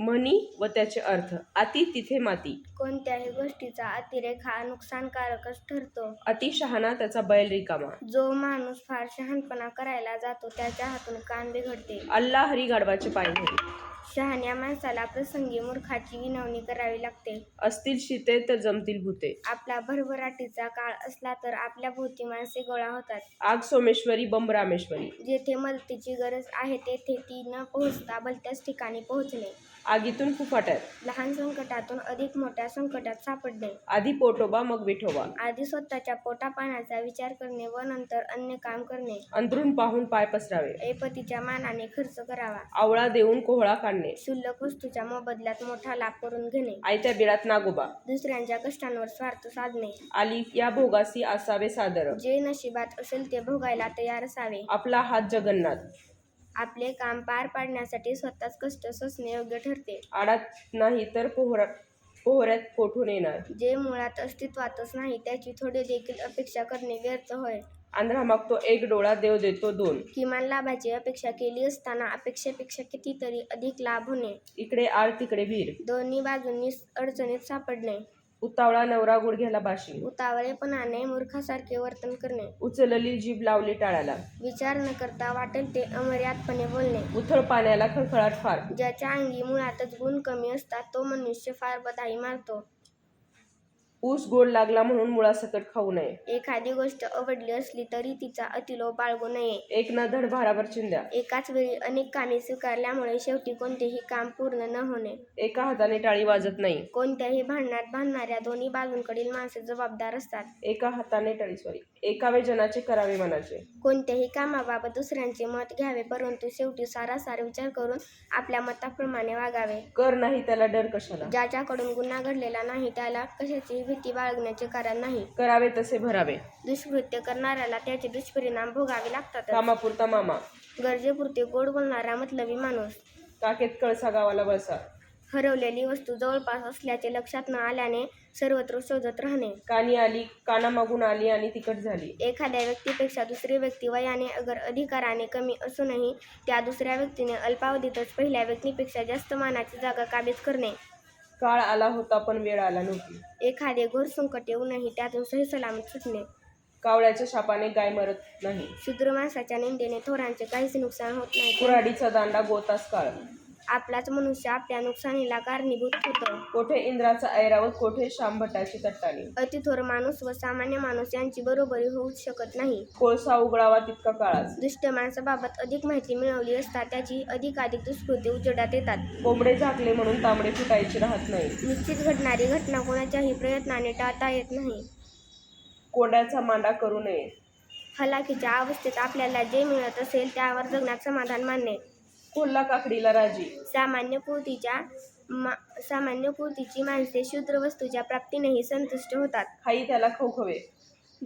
म्हणी व त्याचे अर्थ अति तिथे माती. कोणत्याही गोष्टीचा अतिरेक हा नुकसानकारकच ठरतो. अति शहाणा त्याचा बैल रिकामा. जो माणूस फार शहाणपणा करायला जातो त्याच्या हातून कान बिघडते. अल्ला हरी गाढवाचे पाय धरी. शहाण्या माणसाला प्रसंगी मूर्खाची विनवणी करावी लागते. असतील शिते तर जमतील भूते. आपला भरभराटीचा काळ असला तर आपल्या भोवती माणसे गोळा होतात. आग सोमेश्वरी बंब रामेश्वरी. जेथे मदतीची गरज आहे तेथे ती न पोहोचता भलत्याच ठिकाणी पोहोचणे. आगीतून फुफाट्यात. लहान संकटातून अधिक मोठ्या संकटात सापडणे आधी पोटोबा मग विठोबा. आधी स्वतःच्या पोटापाण्याचा विचार करणे व नंतर अन्य काम करणे. अंतरून पाहून पाय पसरावे. ऐपतीच्या मानाने खर्च करावा. आवळा देऊन कोहळा काढणे. क्षुल्लक वस्तूच्या मोबदल्यात मोठा लाभ करून घेणे. आयत्या बिळात नागोबा. दुसऱ्यांच्या कष्टांवर स्वार्थ साधणे. आली या भोगासी असावे सादर. जे नशिबात असेल ते भोगायला तयार असावे. आपला हात जगन्नाथ. आपले काम पार पाडण्यासाठी स्वतःच कष्ट सोसणे योग्य ठरते. आडात नाही तर पोहरा पोहऱ्यात कोठून येणार. जे मुळात अस्तित्वातच नाही त्याची थोडी देखील अपेक्षा करणे व्यर्थ होय. आंध्रा मागतो एक डोळा देव देतो दोन. किमान लाभाची अपेक्षा केली असताना अपेक्षेपेक्षा कितीतरी अधिक लाभ होणे. इकडे आड तिकडे वीर. दोन्ही बाजूंनी अडचणीत सापडणे. उतावळा नवरा गुडघ्याला बाशी. उतावळेपणाने मूर्खासारखे वर्तन करणे. उचलली जीभ लावली टाळ्याला. विचार न करता वाटेल ते अमर्यादपणे बोलणे. उथळ पाण्याला खळखळाट फार. ज्याच्या अंगी मुळातच गुण कमी असतात तो मनुष्य फार बधाई मारतो. ऊस गोड लागला म्हणून मुळासकट खाऊ नये. एखादी गोष्ट आवडली असली तरी तिचा अतिलोभ बाळगू नये. एक न धड भाराभर चिंध्या एकाच वेळी अनेक कामे स्वीकारल्यामुळे शेवटी कोणतेही काम पूर्ण न होणे. एका हाताने टाळी वाजत नाही. कोणत्याही भांडणात बांधणाऱ्या दोन्ही बाजूंकडील माणसे जबाबदार असतात. एका हाताने टाळी सॉरी एकावे जनाचे करावे मनाचे कोणत्याही कामाबाबत दुसऱ्यांचे मत घ्यावे परंतु शेवटी सारासार विचार करून आपल्या मताप्रमाणे वागावे. कर नाही त्याला डर कशाला? ज्याच्याकडून गुन्हा घडलेला नाही त्याला कशाची भीती बाळगण्याचे कारण नाही. करावे तसे भरावे. दुष्कृत्य करणाऱ्याला त्याचे दुष्परिणाम भोगावे लागतात कामापुरता मामा. गरजेपुरते गोड बोलणारा मतलबी माणूस. काकेत कळसा गावाला वळसा. हरवलेली वस्तू जवळपास असल्याचे लक्षात न आल्याने सर्वत्र शोधत राहणे. कानी आली कानामागून आली आणि तिकट झाली. एखाद्या व्यक्तीपेक्षा दुसरी व्यक्ती वयाने अगर अधिकाराने कमी असूनही त्या दुसऱ्या व्यक्तीने अल्पावधीतच पहिल्या व्यक्तीपेक्षा जास्त मानाची जागा काबीज करणे. काळ आला होता पण वेळ आला नव्हती. एखादे घोर संकट येऊनही त्यातून सही सलामत सुटणे. कावळ्याच्या शापाने गाय मरत नाही. शूद्र माणसाच्या निंदेने थोरांचे काहीच नुकसान होत नाही. कुऱ्हाडीचा दांडा गोतास काळ. आपलाच मनुष्य आपल्या नुकसानीला कारणीभूत होतो. कोठे इंद्राचा ऐरावत कोठे शांभटाची तट्टाणी? अतिथोर माणूस व सामान्य माणूस यांची बरोबरी होऊ शकत नाही. कोळसा उघडावा तितका काळाच. दुष्ट माणसाबाबत अधिक माहिती मिळवली असता त्याची अधिकाधिक दुष्कृती उजेडात येतात. कोंबडे झाकले म्हणून तांबडे फुटायची राहत नाही. निश्चित घडणारी घटना कोणाच्याही प्रयत्नाने टाळता येत नाही. कोंड्याचा मांडा करू नये. हलाखीच्या अवस्थेत आपल्याला जे मिळत असेल त्यावर जगण्यात समाधान मानणे. कोल्हा काकडीला राजी. सामान्य पूर्तीच्या मा सामान्य पूर्तीची माणसे शूद्र वस्तूच्या प्राप्तीनेही संतुष्ट होतात. खाई त्याला खवखवे.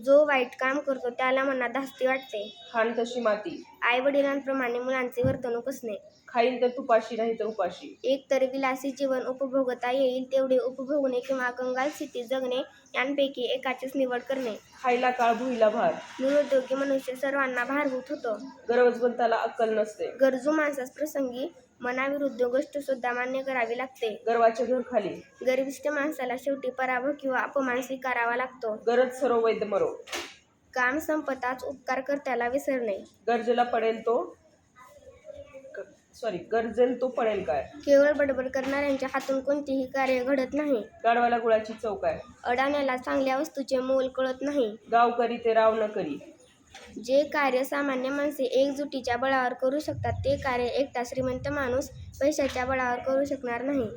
जो वाईट काम करतो त्याला मनात धास्ती वाटते. खाण तशी माती. आई वडिलांप्रमाणे मुलांचे वर्तणूक असणे. खाईन तर तुपाशी नाही तर उपाशी. एक तर विलासी जीवन उपभोगता येईल तेवढे उपभोगणे किंवा कंगाल स्थितीत जगणे यांपैकी एकाचीच निवड करणे. खायला काळ भुईला भार. निरुद्योगी मनुष्य सर्वांना भारभूत होतो गरवजबंताला अक्कल नसते. गरजू माणसास प्रसंगी मनाविरुद्ध गोष्ट सुद्धा मान्य करावी लागते. गर्वाचे घर खाली गर्विष्ठ माणसाला शेवटी पराभव किंवा अपमान स्वीकारावा लागतो. गरज सरो वैद्य मरो. काम संपताच उपकार कर्त्याला विसरणे. गरजेला पडेल तो सॉरी गरजेल तो पडेल काय? केवळ बडबड करणाऱ्यांच्या हातून कोणतेही कार्य घडत नाही. गाडवाला गुळाची चौक आहे अडाण्याला चांगल्या वस्तूचे मोल कळत नाही. गाव करी ते राव न करी जे कार्य सामान्य माणसे एकजुटीच्या बळावर करू शकतात ते कार्य एकटा श्रीमंत माणूस पैशाच्या बळावर करू शकणार नाही.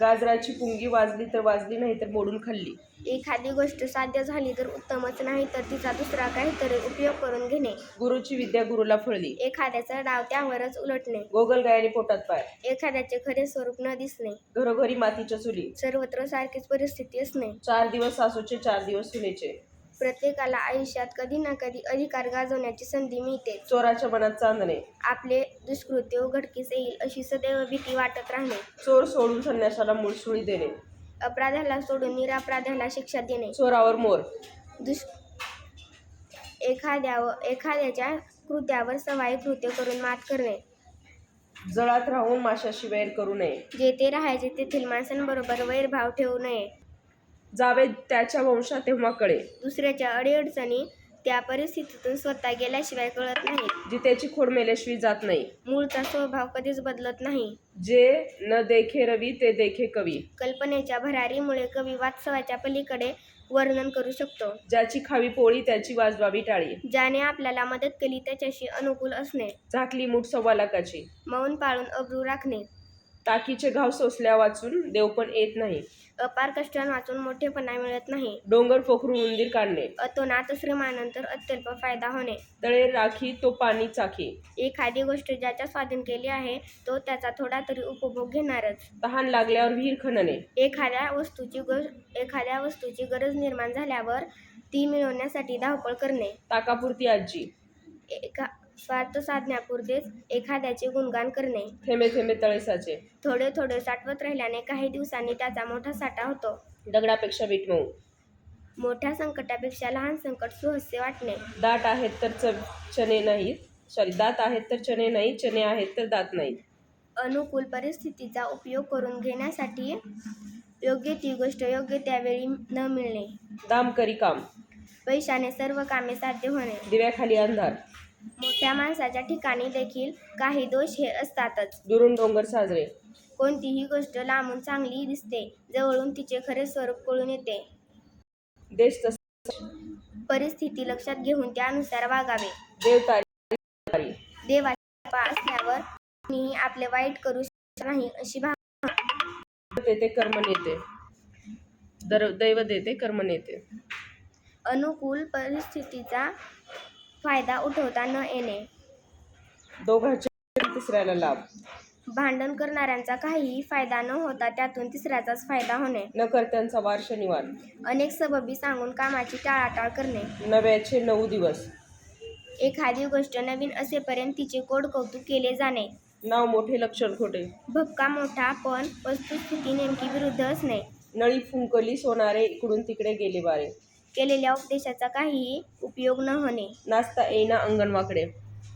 गाजराची पुंगी वाजली तर वाजली नाही तर मोडून खाल्ली. एखादी गोष्ट साध्य झाली तर उत्तमच नाही तर तिचा दुसरा काहीतरी उपयोग करून घेणे. गुरुची विद्या गुरुला फळली. एखाद्याचा डाव त्यावरच उलटणे. गोगल गायने पोटात पाय. एखाद्याचे खरे स्वरूप न दिसणे. घरोघरी मातीच्या चुली. सर्वत्र सारखीच परिस्थिती असणे. चार दिवस सासूचे चार दिवस सुनेचे. प्रत्येकाला आयुष्यात कधी ना कधी अधिकार गाजवण्याची संधी मिळते. चोराच्या मनात चांदणे. आपले दुष्कृत्य उघडकीस येईल अशी सदैव भीती वाटत राहणे. चोर सोडून संन्यासाला मुळसुळी देणे. अपराधाला सोडून निरापराधाला शिक्षा देणे. चोरावर मोर. दुष् एखाद्यावर एखाद्याच्या कृत्यावर सवाई कृत्य करून मात करणे. जळात राहून माशाशी वैर करू नये. जेथे राहायचे तेथील माणसांबरोबर वैरभाव ठेवू नये. जावे त्याच्या वंशात तेव्हा कळे दुसऱ्याच्या अडीअडचणी त्या परिस्थितीतून स्वतः गेल्याशिवाय कळत नाहीत जितेची खोड मेल्याशिवाय जात नाही. मूळचा स्वभाव कधीच बदलत नाही. जे न देखे रवी ते देखे कवी. कल्पनेच्या भरारीमुळे कवी वास्तवाच्या पलीकडे वर्णन करू शकतो. ज्याची खावी पोळी त्याची वाजवावी टाळी. ज्याने आपल्याला मदत केली त्याच्याशी अनुकूल असणे. झाकली मूठ सव्वा लाखाची. मौन पाळून अब्रू राखणे. टाकीचे घाव सोसल्या वाचून देव पण येत नाही. अपार कष्टान वाचून मोठेपणा मिळत नाही. डोंगर पोखरून उंदीर काढणे. अतोनात श्रीमानंतर अत्यल्प फायदा होणे. तळे राखी तो पाणी चाखी. एखादी गोष्ट ज्याच्या स्वाधीन केली आहे तो त्याचा थोडा तरी उपभोग घेणारच. तहान लागल्यावर विहीर खणणे. एखाद्या वस्तूची ग एखाद्या वस्तूची गरज निर्माण झाल्यावर ती मिळवण्यासाठी धावपळ करणे. ताकापुरती आजी. एका स्वार्थ साधण्यापुरतेच एखाद्याचे गुणगान करणे. थेंबे थेंबे तळेसाचे. थोडे थोडे साठवत राहिल्याने काही दिवसांनी त्याचा मोठा साठा होतो. दगडापेक्षा वीट मऊ मोठ्या संकटापेक्षा लहान संकट सुहस्य वाटणे. दाट आहेत तर च चणे नाहीत सॉरी दात आहेत तर चणे नाही चणे आहेत तर दात नाहीत अनुकूल परिस्थितीचा उपयोग करून घेण्यासाठी योग्य ती गोष्ट योग्य त्यावेळी न मिळणे. दाम करी काम. पैशाने सर्व कामे साध्य होणे. दिव्याखाली अंधार. मोठ्या माणसाच्या ठिकाणी देखील काही दोष हे असतातच. दुरून डोंगर साजरे. कोणतीही गोष्ट लांबून चांगली दिसते जवळून तिचे खरे स्वरूप कळून येते. देश तस परिस्थिती लक्षात घेऊन त्यानुसार वागावे. देव तारी देवाची कृपा असल्यावर कोणीही आपले वाईट करू शकत नाही अशी भावना देते कर्म नेते. दर दैव देते कर्म नेते. अनुकूल परिस्थितीचा फायदा उठवता न येणे. तिसऱ्याला लाभ. भांडण करणाऱ्यांचा काहीही फायदा न होता त्यातून तिसऱ्याचाच फायदा होणे. नकर्त्यांचा वार शनिवार. अनेक सबबी सांगून कामाची टाळाटाळ करणे. नव्याचे नऊ दिवस. एखादी गोष्ट नवीन असेपर्यंत तिचे कोड कौतुक केले जाणे. नाव मोठे लक्षण खोटे. भपका मोठा पण वस्तुस्थिती नेमकी विरुद्ध असणे. नळी फुंकली सोनारे इकडून तिकडे गेले वारे. केलेल्या उपदेशाचा काहीही उपयोग न होणे. नाचता येईना अंगणवाकडे.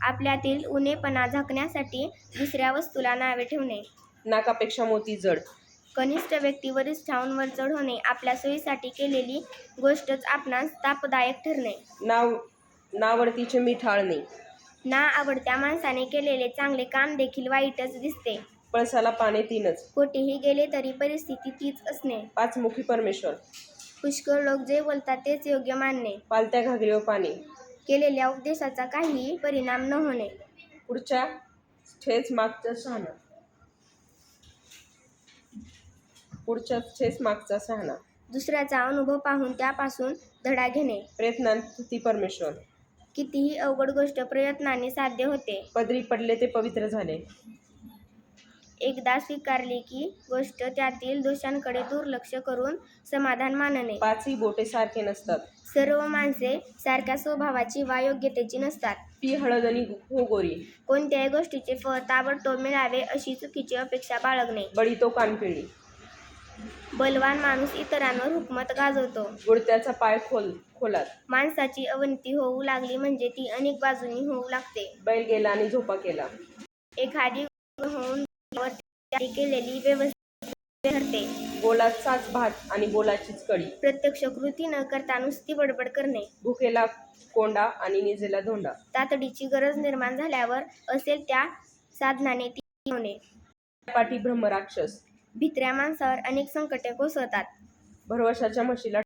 आपल्यातील उणेपणा झाकण्यासाठी दुसऱ्या वस्तूला नावे ठेवणे. नाकापेक्षा मोती जड. कनिष्ठ व्यक्ती वरिष्ठांवर होणे आपल्या सोयीसाठी केलेली गोष्टच आपणास तापदायक ठरणे. नाव नावडतीचे मीठ आळणे. ना आवडत्या माणसाने केलेले चांगले काम देखील वाईटच दिसते. पळसाला पाने तीनच. कोठेही गेले तरी परिस्थिती तीच असणे. पाचमुखी परमेश्वर. पुष्कळ लोक जे बोलतात तेच योग्य मानणे. पालत्या घागरीवर पाणी. केलेल्या उपदेशाचा काहीही परिणाम न होणे. पुढच्या ठेच मागचा शहाणा. पुढच्या ठेच मागचा शहाणा. दुसऱ्याचा अनुभव पाहून त्यापासून धडा घेणे. प्रयत्नांती परमेश्वर. कितीही अवघड गोष्ट प्रयत्नाने साध्य होते. पदरी पडले ते पवित्र झाले. एकदा स्वीकारली की गोष्ट त्यातील दोषांकडे दुर्लक्ष करून समाधान मानणे. पाचही बोटे सारखे नसतात. सर्व माणसे सारख्या स्वभावाची वा योग्यतेची नसतात. ती हळद आणि हो गोरी कोणत्याही गोष्टीचे फळ ताबडतोब मिळावे अशी चुकीची अपेक्षा बाळगणे. बळी तो कानपिळी बलवान माणूस इतरांवर हुकमत गाजवतो. गुडत्याचा पाय खोल खोलात. माणसाची अवनती होऊ लागली म्हणजे ती अनेक बाजूंनी होऊ लागते. बैल गेला आणि झोपा केला. एखादी होऊन केलेली व्यवस्था ठरते. गोलाचाच भात आणि गोलाचीच कडी प्रत्यक्ष कृती न करता नुसती बडबड करणे. भुकेला कोंडा आणि निजेला धोंडा. तातडीची गरज निर्माण झाल्यावर असेल त्या साधनाने ती होणे पाठी ब्रह्मराक्षस भित्र्या माणसावर अनेक संकटे कोसळतात. भरवशाच्या म्हशीला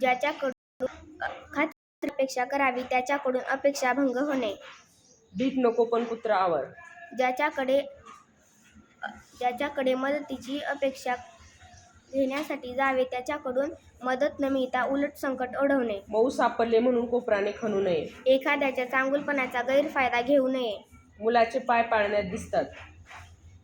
ज्याच्याकडून अ, खात्री अपेक्षा करावी त्याच्याकडून अपेक्षा भंग होणे. भीक नको पण कुत्र आवर. ज्याच्याकडे ज्याच्याकडे मदतीची अपेक्षा घेण्यासाठी जावे त्याच्याकडून मदत न मिळता उलट संकट ओढवणे. मऊ सापडले म्हणून कोपराने खणू नये. एखाद्याच्या चांगुलपणाचा गैरफायदा घेऊ नये. मुलाचे पाय पाळण्यात दिसतात.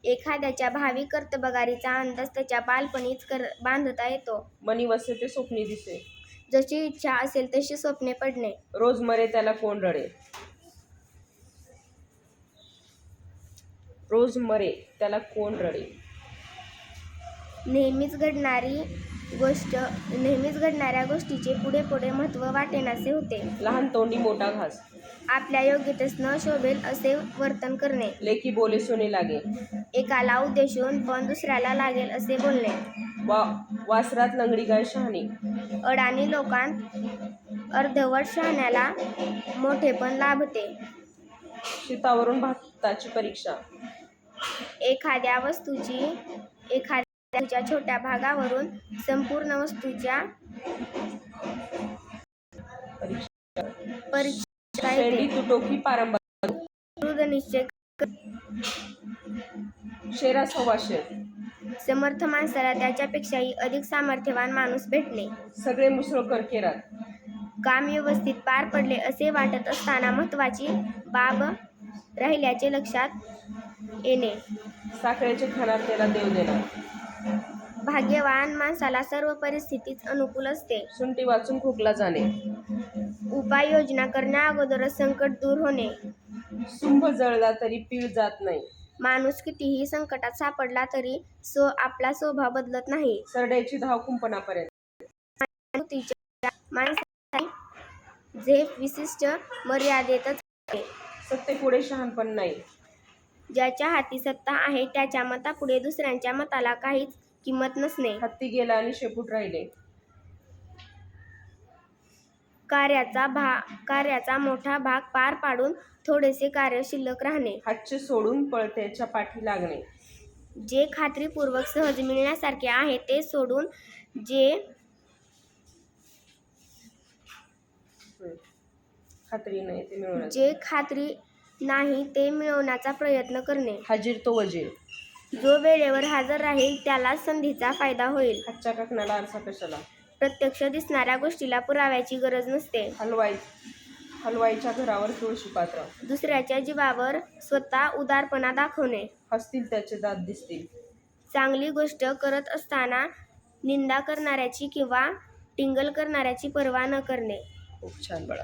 एखाद्याच्या भावी कर्तबगारीचा अंदाज त्याच्या बालपणीच कर बांधता येतो. मनी वसे ते स्वप्नी दिसे. जशी इच्छा असेल तशी स्वप्ने पडणे. रोज मरे त्याला कोण रडे रोज मरे त्याला कोण रडे नेहमीच घडणारी गोष्ट नेहमीच घडणाऱ्या गोष्टीचे पुढे पुढे महत्त्व वाटेनासे होते. लहान तोंडी मोठा घास. आपल्या योग्यतेस न शोभेल असे वर्तन करणे. लेकी बोले सोने लागे. एकाला उद्देशून पण दुसऱ्याला लागेल असे बोलणे. वा वासरात लंगडी गाय शहाणी. अडाणी लोकांत अर्धवट शहाण्याला मोठेपण लाभते. शीतावरून भाताची परीक्षा. एखाद्या वस्तूची एखाद्या छोट्या भागावरून संपूर्ण वस्तूच्या परीक्षा शेरा सव्वा शेर. समर्थ माणसाला त्याच्यापेक्षाही अधिक सामर्थ्यवान माणूस भेटणे. सगळे मुसळकर केरात. काम व्यवस्थित पार पडले असे वाटत असताना महत्त्वाची बाब राहिल्याचे लक्षात येणे. साखरेचे खाणार त्याला देव देणार भाग्यवान माणसाला सर्व परिस्थितीच अनुकूल असते. सुंटी वाचून खोकला जाणे. उपाययोजना करण्या अगोदरच संकट दूर होणे. सुंभ जळला तरी पीळ जात नाही. माणूस कितीही संकटात सापडला तरी सो आपला स्वभाव बदलत नाही. सरड्याची धाव कुंपणापर्यंत. माणसाची झेप विशिष्ट मर्यादेतच. सत्य पुढे शहाणपण नाही. ज्याच्या हाती सत्ता आहे त्याच्या मतापुढे दुसऱ्यांच्या मताला काहीच किंमत नसणे. हत्ती गेला आणि शेपूट राहिले. कार्याचा भा कार्याचा मोठा भाग पार पाडून थोडेसे कार्य शिल्लक राहणे. हातचे सोडून पळत्याच्या पाठी लागणे. जे खात्रीपूर्वक सहज मिळण्यासारखे आहे ते सोडून जे. खात्री नाही ते जे खात्री नाही ते मिळवण्याचा प्रयत्न करणे. हाजीर तो वजीर. जो वेळेवर हजर राहील त्याला संधीचा फायदा होईल. हातच्या काकणाला आरसा कशाला? प्रत्यक्ष दिसणाऱ्या गोष्टीला पुराव्याची गरज नसते. हलवाई हलवाईच्या घरावर तुळशी पात्र. दुसऱ्याच्या जीवावर स्वतः उदारपणा दाखवणे. हसतील त्याचे दात दिसतील. चांगली गोष्ट करत असताना निंदा करणाऱ्याची किंवा टिंगल करणाऱ्याची पर्वा न करणे. खूप छान बळा.